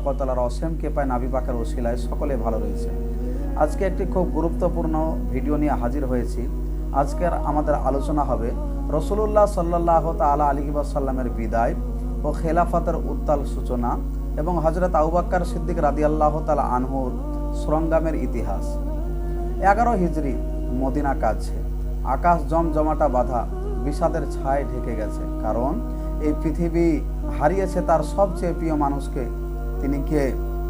তাবারকতলার অসীম কৃপায় নাবি পাকের ওসিলায় সকলে ভালো রয়েছে। আজকে একটি খুব গুরুত্বপূর্ণ ভিডিও নিয়ে হাজির হয়েছি। আজকের আমাদের আলোচনা হবে রসুলুল্লাহ সাল্লাহ তালা আলী সাল্লামের বিদায় ও খেলাফতের উত্তাল সূচনা এবং হজরত আউবাক্কার সিদ্দিক রাদি আল্লাহ তালা আনহুর সংগ্রামের ইতিহাস। এগারো হিজড়ি মদিনা কাছে। আকাশ জমজমাটা বাধা বিষাদের ছায় ঢেকে গেছে। কারণ এই পৃথিবী হারিয়েছে তার সবচেয়ে প্রিয় মানুষকে তিনি কে?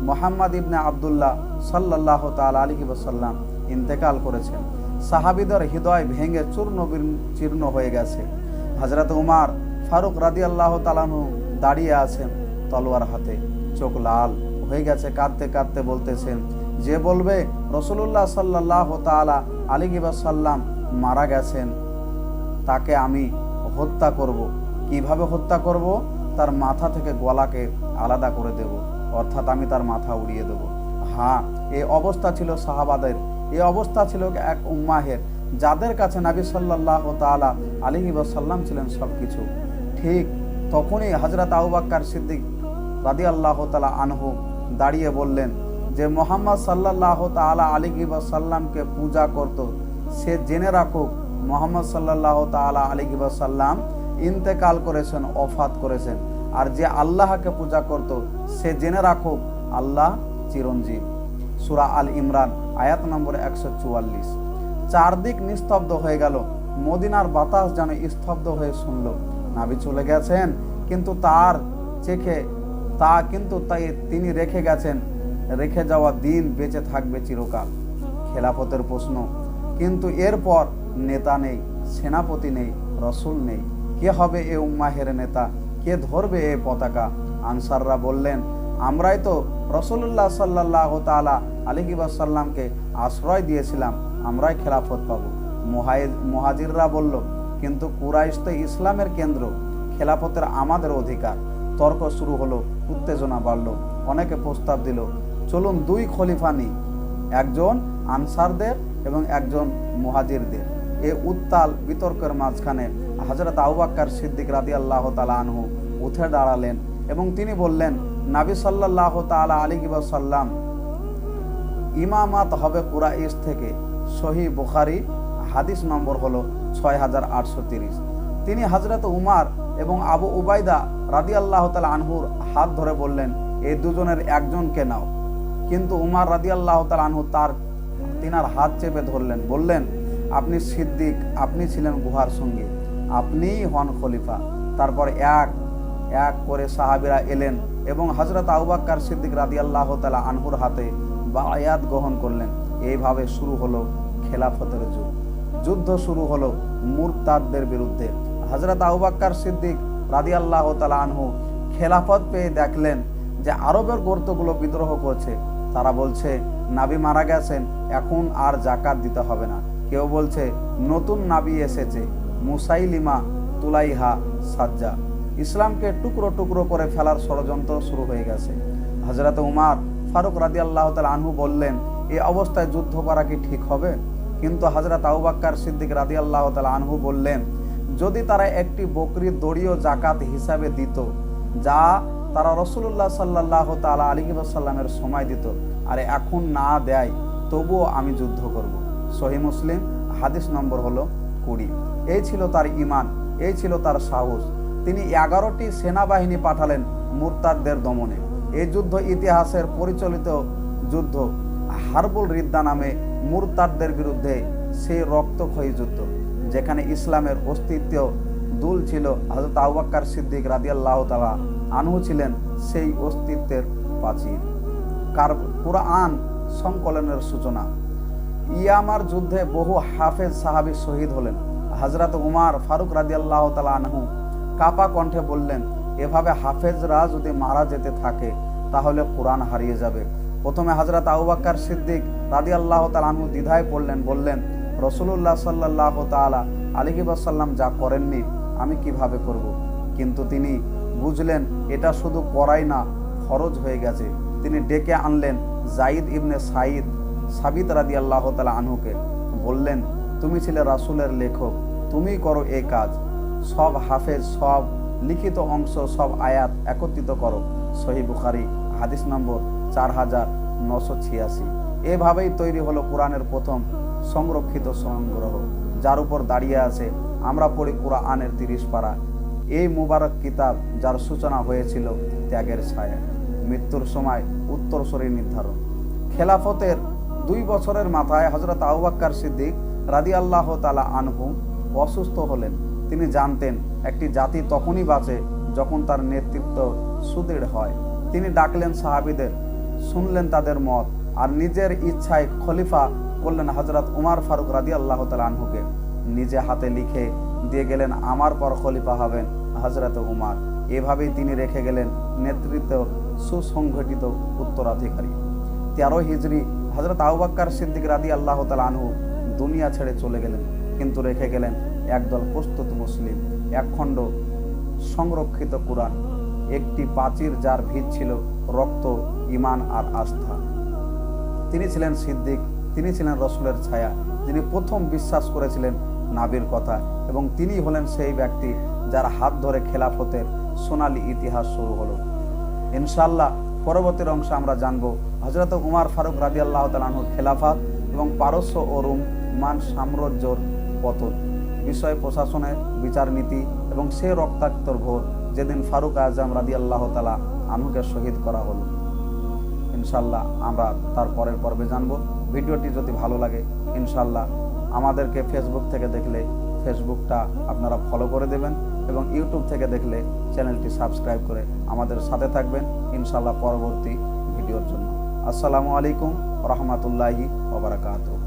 মোহাম্মদ ইবনে আবদুল্লাহ সাল্লাহ তাল আলী সাল্লাম ইন্তেকাল করেছেন। সাহাবিদের হৃদয় ভেঙে চূর্ণ চীর্ণ হয়ে গেছে। হজরত উমার ফারুক রাদি আল্লাহ তালানু দাঁড়িয়ে আছেন তলোয়ার হাতে। চোখ লাল হয়ে গেছে, কাঁদতে কাঁদতে বলতেছেন, যে বলবে রসুল্লাহ সাল্লাহ তালা আলী সাল্লাম মারা গেছেন, তাকে আমি হত্যা করব। কীভাবে হত্যা করব? তার মাথা থেকে গলাকে আলাদা করে দেব। অর্থাৎ আমি তার মাথা উড়িয়ে দেব। হ্যাঁ এই অবস্থা ছিল সাহাবাদের এই অবস্থা ছিল এক উম্মাহের, যাদের কাছে নাবি সাল্লাহ তালা আলী সাল্লাম ছিলেন সব কিছু ঠিক তখনই হজরত আউবাক্কার সিদ্দিক রাদি আল্লাহ তালা আনহু দাঁড়িয়ে বললেন যে, মোহাম্মদ সাল্লাহ তালা আলী সাল্লামকে পূজা করত। সে জেনে রাখুক, মোহাম্মদ সাল্লাহ তালা আলী সাল্লাম ইন্তেকাল করেছেন অফাত করেছেন। আর যে আল্লাহকে পূজা করত, সে জেনে রাখুক, আল্লাহ চিরঞ্জীব। সুরা আল ইমরান, আয়াত নম্বর একশো চুয়াল্লিশ। চারদিক নিস্তব্ধ হয়ে গেল। মদিনার বাতাস যেন স্তব্ধ হয়ে শুনল। নাবি চলে গেছেন, কিন্তু তার চেখে, তা কিন্তু তাই তিনি রেখে গেছেন। রেখে যাওয়া দিন বেঁচে থাকবে চিরকাল। খেলাফতের প্রশ্ন, কিন্তু এরপর নেতা নেই, সেনাপতি নেই, রসুল নেই। কে হবে এ উম্মাহের নেতা? কে ধরবে এ পতাকা? আনসাররা বললেন, আমরাই তো রসুল্লাহ সাল্লাহ তালা আলিকিবাসাল্লামকে আশ্রয় দিয়েছিলাম, আমরাই খেলাফত পাবো। মহাজিররা বলল, কিন্তু কুরাইশ তো ইসলামের কেন্দ্র, খেলাফতের আমাদের অধিকার। তর্ক শুরু হলো, উত্তেজনা বাড়ল, অনেকে প্রস্তাব দিল, চলুন দুই খলিফা নিই, একজন আনসারদের এবং একজন মুহাজিরদের। এ উত্তাল বিতর্কের মাঝখানে হজরত আউবাক্কার সিদ্দিক রাদি আল্লাহ তালা আনহু উঠে দাঁড়ালেন এবং তিনি বললেন, নাবি সাল্লাহ তালা আলী সাল্লাম ইমামাত হবে কুরাইশ থেকে। সহি বুখারি, হাদিস নম্বর হলো ছয় হাজার আটশো তিরিশ। তিনি হজরত উমার এবং আবু উবাইদা রাদি আল্লাহ তালা আনহুর হাত ধরে বললেন, এই দুজনের একজনকে নাও। কিন্তু উমার রাদি আল্লাহ তালা আনহু তার, তিনার হাত চেপে ধরলেন, বললেন আপনি সিদ্দিক, আপনি ছিলেন গুহার সঙ্গে, আপনিই হন খলিফা। তারপর এক এক করে সাহাবিরা এলেন এবং হজরত আউবাক্কার সিদ্দিক রাদি আল্লাহ তালা আনহুর হাতে বায়াত গ্রহণ করলেন। এইভাবে শুরু হলো খেলাফতের যুগ। যুদ্ধ শুরু হলো মুরতাদদের বিরুদ্ধে। হজরত আউবাক্কার সিদ্দিক রাদি আল্লাহ তালা আনহু খেলাফত পেয়ে দেখলেন যে আরবের গর্তগুলো বিদ্রোহ করছে। তারা বলছে, নাবি মারা গেছেন, এখন আর জাকাত দিতে হবে না। কেউ বলছে, নতুন নাবি এসেছে, মুসাইলিমা তুলাইহা সাজ্জা। ইসলামকে টুকরো টুকরো করে ফেলার ষড়যন্ত্র শুরু হয়ে গেছে। হজরত উমার ফারুক রাদি আল্লাহ আনহু বললেন এই অবস্থায় যুদ্ধ করা কি ঠিক হবে? কিন্তু হজরত আউবাক্কার সিদ্দিক রাদি আল্লাহ আনহু বললেন, যদি তারা একটি বকরির দড়িও জাকাত হিসাবে দিত, যা তারা রসুল্লাহ সাল্লাহ তালা আলী সাল্লামের সময় দিত, আর এখন না দেয়, তবুও আমি যুদ্ধ করব। সহি মুসলিম, হাদিস নম্বর হলো কুড়ি। এই ছিল তার ইমান এই ছিল তার সাহস। তিনি এগারোটি সেনাবাহিনী পাঠালেন মুরতাদদের দমনে। এই যুদ্ধ ইতিহাসের পরিচালিত যুদ্ধ হারবুল রিদ্দা নামে মুরতাদদের বিরুদ্ধে সেই রক্তক্ষয়ী যুদ্ধ, যেখানে ইসলামের অস্তিত্ব দুল ছিল। হজরত আউবাক্কার সিদ্দিক রাদিয়াল্লাহ তালা আনহু ছিলেন সেই অস্তিত্বের প্রাচীর। কার কোরআন সংকলনের সূচনা। ইয়ামার যুদ্ধে বহু হাফেজ সাহাবি শহীদ হলেন। হজরত উমার ফারুক রাদিয়াল্লাহ তালা আনহু কাপা কণ্ঠে বললেন, এভাবে হাফেজরা যদি মারা যেতে থাকে, তাহলে কোরআন হারিয়ে যাবে। প্রথমে হজরত আউবাক্কার সিদ্দিক রাদি আল্লাহ তালাহু দ্বিধায় পড়লেন, বললেন রসুল্লাহ সাল্লাহ তালা আলিকিবাসাল্লাম যা করেননি, আমি কীভাবে করব। কিন্তু তিনি বুঝলেন, এটা শুধু করাই না, ফরজ হয়ে গেছে। তিনি ডেকে আনলেন জাইদ ইবনে সাইদ সাবিত রাদি আল্লাহ তালা আনহুকে বললেন, তুমি ছিলে রাসুলের লেখক তুমি করো এই কাজ। সব হাফেজ, সব লিখিত অংশ, সব আয়াত একত্রিত করো। সহি বুখারি, হাদিস নম্বর চার হাজার নশো ছিয়াশি। এভাবেই তৈরি হলো কোরআনের প্রথম সংরক্ষিত সংগ্রহ, যার উপর দাঁড়িয়ে আছে আমরা পড়ি কোরআনের তিরিশ পারা। এই মুবারক কিতাব যার সূচনা হয়েছিল ত্যাগের ছায়া, মৃত্যুর সময় উত্তরসূরি নির্ধারণ। খেলাফতের দুই বছরের মাথায় হজরত আউবাক্কার সিদ্দিক রাদি আল্লাহ তালা আনহু অসুস্থ হলেন। তিনি জানতেন, একটি জাতি তখনই বাঁচে যখন তার নেতৃত্ব সুদৃঢ় হয়। তিনি ডাকলেন সাহাবিদের, শুনলেন তাদের মত আর নিজের ইচ্ছায় খলিফা করলেন হজরত উমার ফারুক রাদি আল্লাহ তালা আনহুকে। নিজে হাতে লিখে দিয়ে গেলেন, আমার পর খলিফা হবেন হজরত উমার। এভাবেই তিনি রেখে গেলেন নেতৃত্ব সুসংগঠিত উত্তরাধিকারী। তেরো হিজড়ি হজরত আউবাক্কার সিদ্দিক রাদি আল্লাহ তালা আনহু দুনিয়া ছেড়ে চলে গেলেন। কিন্তু রেখে গেলেন একদল প্রস্তুত মুসলিম একখণ্ড সংরক্ষিত কোরআন, একটি প্রাচীর যার ভিত ছিল রক্ত ইমান আর আস্থা। তিনি ছিলেন সিদ্দিক, তিনি ছিলেন রসুলের ছায়া, যিনি প্রথম বিশ্বাস করেছিলেন নাবির কথা এবং তিনি হলেন সেই ব্যক্তি যার হাত ধরে খেলাফতের সোনালি ইতিহাস শুরু হলো। ইনশাল্লাহ পরবর্তী অংশে আমরা জানব। হজরত উমার ফারুক রাজি আল্লাহ তালাহুর খেলাফাত এবং পারস্য ও রুম মান সাম্রাজ্যর পতন। বিষয় প্রশাসনের বিচার নীতি এবং সে রক্তাক্তর ভোর যেদিন ফারুক আজম রাদি আল্লাহ তালা আনুকে শহীদ করা হলো। ইনশাল্লাহ আমরা তার পরের পর্বে জানব। ভিডিওটি যদি ভালো লাগে ইনশাল্লাহ আমাদেরকে ফেসবুক থেকে দেখলে ফেসবুকটা আপনারা ফলো করে দেবেন এবং ইউটিউব থেকে দেখলে চ্যানেলটি সাবস্ক্রাইব করে আমাদের সাথে থাকবেন ইনশাল্লাহ পরবর্তী ভিডিওর জন্য। আসসালামু আলাইকুম রহমতুল্লাহি ওবরাকাতুহ